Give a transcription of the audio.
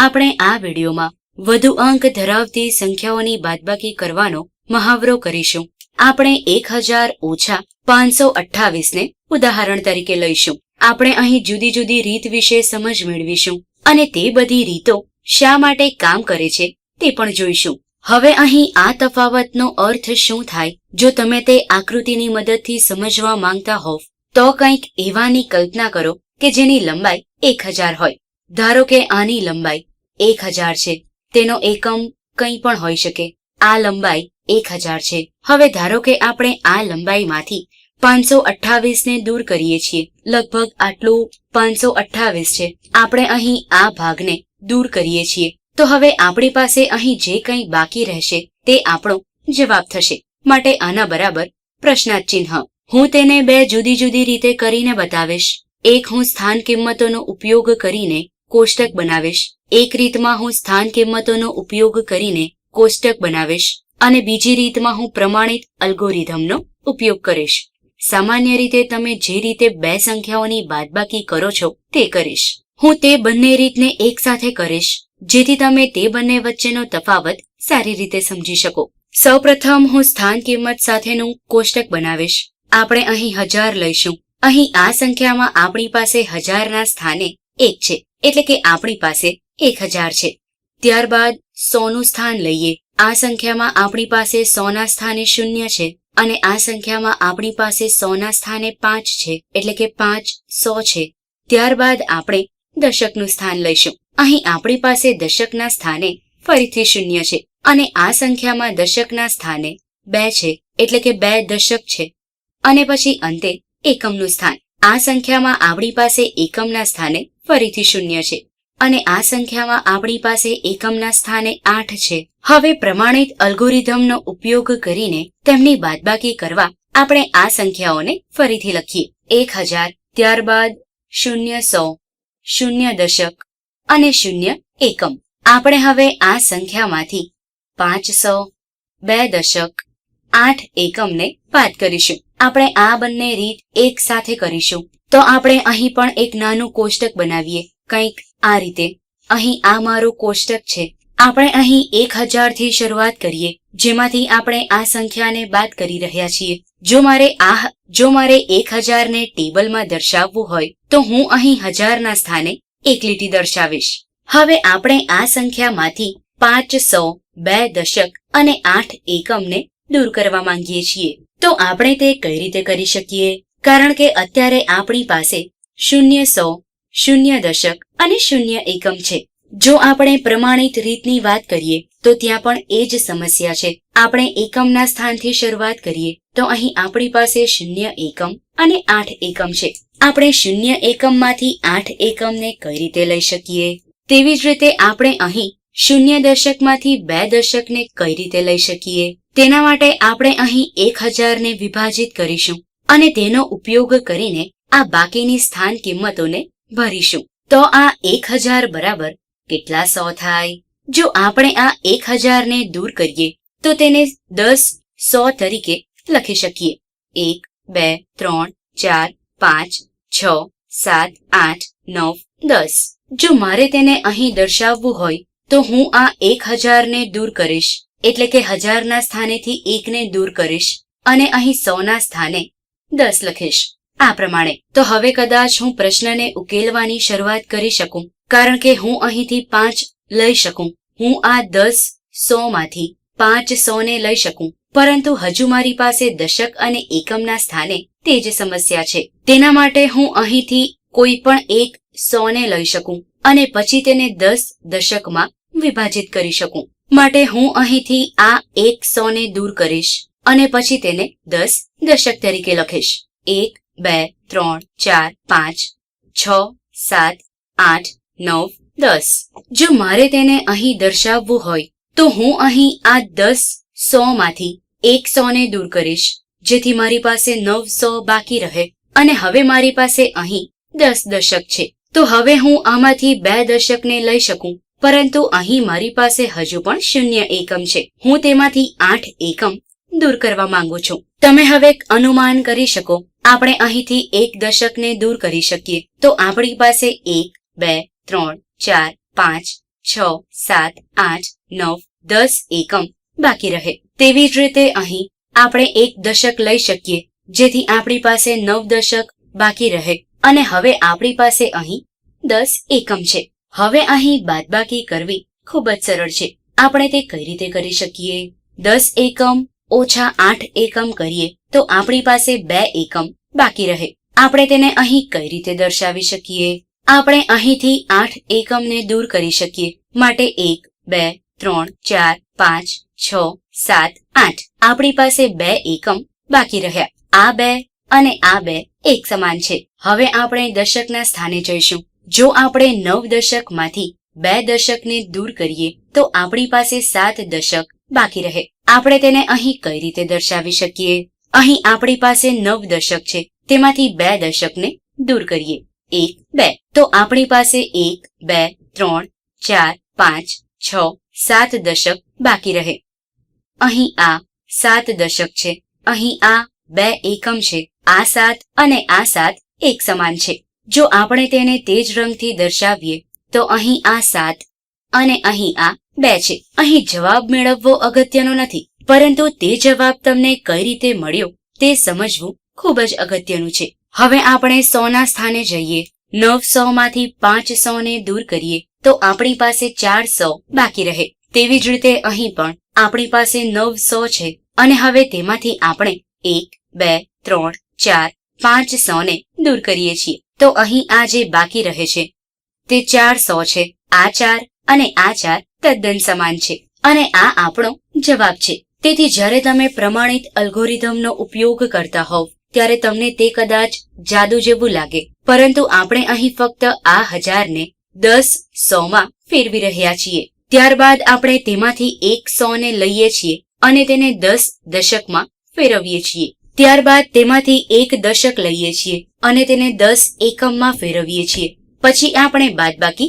આપણે આ વિડીયોમાં વધુ અંક ધરાવતી સંખ્યાઓની બાદબાકી કરવાનો મહાવરો કરીશું. આપણે એક હજાર ઓછા પાંચસો અઠ્ઠાવીસને ઉદાહરણ તરીકે લઈશું. આપણે અહીં જુદી જુદી રીત વિશે સમજ મેળવીશું અને તે બધી રીતો શા માટે કામ કરે છે તે પણ જોઈશું. હવે અહીં આ તફાવતનો અર્થ શું થાય? જો તમે તે આકૃતિની મદદથી સમજવા માંગતા હોવ, તો કંઈક એવાની કલ્પના કરો કે જેની લંબાઈ એક હજાર હોય. ધારો કે આની લંબાઈ એક હજાર છે. તેનો એકમ કંઈ પણ હોઈ શકે. આ લંબાઈ એક હજાર છે. હવે ધારો કે આપણે આ લંબાઈમાંથી પાંચસો અઠ્ઠાવીસને દૂર કરીએ છીએ. લગભગ આટલું પાંચસો અઠ્ઠાવીસ છે. આપણે અહીં આ ભાગને દૂર કરીએ છીએ. તો હવે આપણી પાસે અહીં જે કંઈ બાકી રહેશે તે આપણો જવાબ થશે. માટે આના બરાબર પ્રશ્નાચિહ્ન હું તેને બે જુદી જુદી રીતે કરીને બતાવીશ. એક હું સ્થાન કિંમતોનો ઉપયોગ કરીને કોષ્ટક બનાવીશ. એક રીતમાં હું સ્થાન કિંમતોનો ઉપયોગ કરીને કોષ્ટક બનાવીશ અને બીજી રીતમાં હું પ્રમાણિત અલ્ગોરિધમનો ઉપયોગ કરીશ. સામાન્ય રીતે તમે જે રીતે બે સંખ્યાઓની બાદબાકી કરો છો તે કરીશ. હું તે બંને રીતને એક સાથે કરીશ, જેથી તમે તે બંને વચ્ચેનો તફાવત સારી રીતે સમજી શકો. સૌપ્રથમ હું સ્થાન કિંમત સાથેનું કોષ્ટક બનાવીશ. આપણે અહીં હજાર લઈશું. અહીં આ સંખ્યામાં આપણી પાસે હજારના સ્થાને એક છે. એટલે કે આપણી પાસે એક હજાર છે. ત્યારબાદ સોનું સ્થાન લઈએ. આ સંખ્યામાં આપણી પાસે સોના સ્થાને શૂન્ય છે અને આ સંખ્યામાં આપણી પાસે સોના સ્થાને પાંચ છે, એટલે કે પાંચ સો છે. ત્યારબાદ આપણે દશકનું સ્થાન લઈશું. અહીં આપણી પાસે દશકના સ્થાને ફરીથી શૂન્ય છે અને આ સંખ્યામાં દશકના સ્થાને બે છે, એટલે કે બે દશક છે. અને પછી અંતે એકમનું સ્થાન. આ સંખ્યામાં આપણી પાસે એકમના સ્થાને ફરીથી શૂન્ય છે. અને આ સંખ્યામાં આપણી પાસે એકમના સ્થાને આઠ છે. હવે પ્રમાણિત અલ્ગોરિધમનો ઉપયોગ કરીને તેમની બાદબાકી કરવા આપણે આ સંખ્યાઓને ફરીથી લખીએ. એક હજાર, ત્યારબાદ શૂન્ય સો, શૂન્ય દશક અને શૂન્ય એકમ. આપણે હવે આ સંખ્યામાંથી પાંચસો બે દશક આઠ એકમને બાદ કરીશું. આપણે આ બંને રીત એક સાથે કરીશું. તો આપણે અહીં પણ એક નાનું કોષ્ટક બનાવીએ. કંઈક આ રીતે. અહીં આ મારું કોષ્ટક છે. આપણે અહીં એક હજારથી શરૂઆત કરીએ, જેમાંથી આપણે આ સંખ્યાને બાદ કરી રહ્યા છીએ. જો મારે આ જો મારે એક હજારને ટેબલમાં દર્શાવવું હોય, તો હું અહીં હજારના સ્થાને એક લીટી દર્શાવીશ. હવે આપણે આ સંખ્યામાંથી પાંચ સો બે દશક અને આઠ એકમને દૂર કરવા માંગીએ છીએ. તો આપણે તે કઈ રીતે કરી શકીએ? કારણ કે અત્યારે આપણી પાસે શૂન્ય સો, શૂન્ય દશક અને શૂન્ય એકમ છે. જો આપણે પ્રમાણિત રીતની વાત કરીએ, તો ત્યાં પણ એ જ સમસ્યા છે. આપણે એકમના સ્થાનથી શરૂઆત કરીએ, તો અહીં આપણી પાસે શૂન્ય એકમ અને આઠ એકમ છે. આપણે શૂન્ય એકમમાંથી આઠ એકમને કઈ રીતે લઈ શકીએ? તેવી જ રીતે આપણે અહીં શૂન્ય દશકમાંથી બે દશકને કઈ રીતે લઈ શકીએ? તેના માટે આપણે અહીં એક હજારને વિભાજિત કરીશું અને તેનો ઉપયોગ કરીને આ બાકીની સ્થાન કિંમતોને ભરીશું. તો આ એક હજાર બરાબર કેટલા સો થાય? જો આપણે આ એક હજારને દૂર કરીએ, તો તેને દસ સો તરીકે લખી શકીએ. એક, બે, ત્રણ, ચાર, પાંચ, છ, સાત, આઠ, નવ, દસ. જો મારે તેને અહીં દર્શાવવું હોય તો હું આ એક હજારને દૂર કરીશ, એટલે કે હજારના સ્થાનેથી એકને દૂર કરીશ, અને અહીં સોના સ્થાને દસ લખીશ. આ પ્રમાણે. તો હવે કદાચ હું પ્રશ્નને ઉકેલવાની શરૂઆત કરી શકું, કારણ કે હું અહીંથી પાંચ લઈ શકું. હું આ દસ સો માંથી પાંચ સો ને લઈ શકું, પરંતુ હજુ મારી પાસે દશક અને એકમના સ્થાને તે જ સમસ્યા છે. તેના માટે હું અહીંથી કોઈ પણ એક સો ને લઈ શકું, અને પછી તેને દસ દશકમાં વિભાજિત કરી શકું. માટે હું અહીંથી આ એક સો ને દૂર કરીશ અને પછી તેને દસ દશક તરીકે લખીશ. એક, બે, ત્રણ, ચાર, પાંચ, છ, સાત, આઠ, નવ, દસ. જો મારે તેને અહીં દર્શાવવું હોય, તો હું અહીં આ દસ સો માંથી એક સો ને દૂર કરીશ, જેથી મારી પાસે નવ સો બાકી રહે અને હવે મારી પાસે અહીં દસ દશક છે. તો હવે હું આમાંથી બે દશકને લઈ શકું? પરંતુ અહીં મારી પાસે હજુ પણ શૂન્ય એકમ છે. હું તેમાંથી આઠ એકમ દૂર કરવા માંગુ છું. તમે હવે અનુમાન કરી શકો. આપણે અહીંથી એક દશકને દૂર કરી શકીએ. તો આપણી પાસે એક, બે, ત્રણ, ચાર, પાંચ, છ, સાત, આઠ, નવ, દસ એકમ બાકી રહે. તેવી જ રીતે અહીં આપણે એક દશક લઈ શકીએ, જેથી આપણી પાસે નવ દશક બાકી રહે. અને હવે આપણી પાસે અહીં દસ એકમ છે. હવે અહીં બાદબાકી કરવી ખૂબ જ સરળ છે. આપણે તે કઈ રીતે કરી શકીએ? દસ એકમ ઓછા આઠ એકમ કરીએ તો આપણી પાસે બે એકમ બાકી રહે. આપણે તેને અહીં કઈ રીતે દર્શાવી શકીએ? આપણે અહીંથી આઠ એકમને દૂર કરી શકીએ. માટે એક, બે, ત્રણ, ચાર, પાંચ, છ, સાત, આઠ. આપણી પાસે બે એકમ બાકી રહ્યા. આ બે અને આ બે એક સમાન છે. હવે આપણે દશકના સ્થાને જઈશું. જો આપણે નવ દશકમાંથી બે દશકને દૂર કરીએ, તો આપણી પાસે સાત દશક બાકી રહે. આપણે તેને અહીં કઈ રીતે દર્શાવી શકીએ? અહીં આપણી પાસે નવ દશક છે, તેમાંથી બે દશકને દૂર કરીએ. એક, બે. તો આપણી પાસે એક, બે, ત્રણ, ચાર, પાંચ, છ, સાત દશક બાકી રહે. અહીં આ સાત દશક છે. અહીં આ બે એકમ છે. આ સાત અને આ સાત એક સમાન છે. જો આપણે તેને તે જ રંગથી દર્શાવીએ, તો અહીં આ સાત અને અહીં આ બે છે. અહીં જવાબ મેળવવો અગત્યનો નથી, પરંતુ તે જવાબ તમને કઈ રીતે મળ્યો તે સમજવું ખૂબ જ અગત્યનું છે. હવે આપણે સોના સ્થાને જઈએ, નવ સો માંથી પાંચ સો ને દૂર કરીએ, તો આપણી પાસે ચાર સો બાકી રહે. તેવી જ રીતે અહીં પણ આપણી પાસે નવ સો છે, અને હવે તેમાંથી આપણે એક, બે, ત્રણ, ચાર, પાંચ સો ને દૂર કરીએ છીએ. તો અહીં આ જે બાકી રહે છે, તે ચાર સો છે. આ ચાર અને આ ચાર તદ્દન સમાન છે. અને આ આપણો જવાબ છે. તેથી જ્યારે તમે પ્રમાણિત અલ્ગોરિધમનો ઉપયોગ કરતા હોવ, ત્યારે તમને તે કદાચ જાદુ જેવું લાગે. પરંતુ આપણે અહીં ફક્ત આ હજારને દસ સોમાં ફેરવી રહ્યા છીએ. ત્યારબાદ આપણે તેમાંથી એક સો ને લઈએ છીએ અને તેને દસ દશકમાં ફેરવીએ છીએ. ત્યારબાદ તેમાંથી એક દશક લઈએ છીએ અને તેને દસ એકમમાં ફેરવીએ છીએ. પછી આપણે બાદબાકી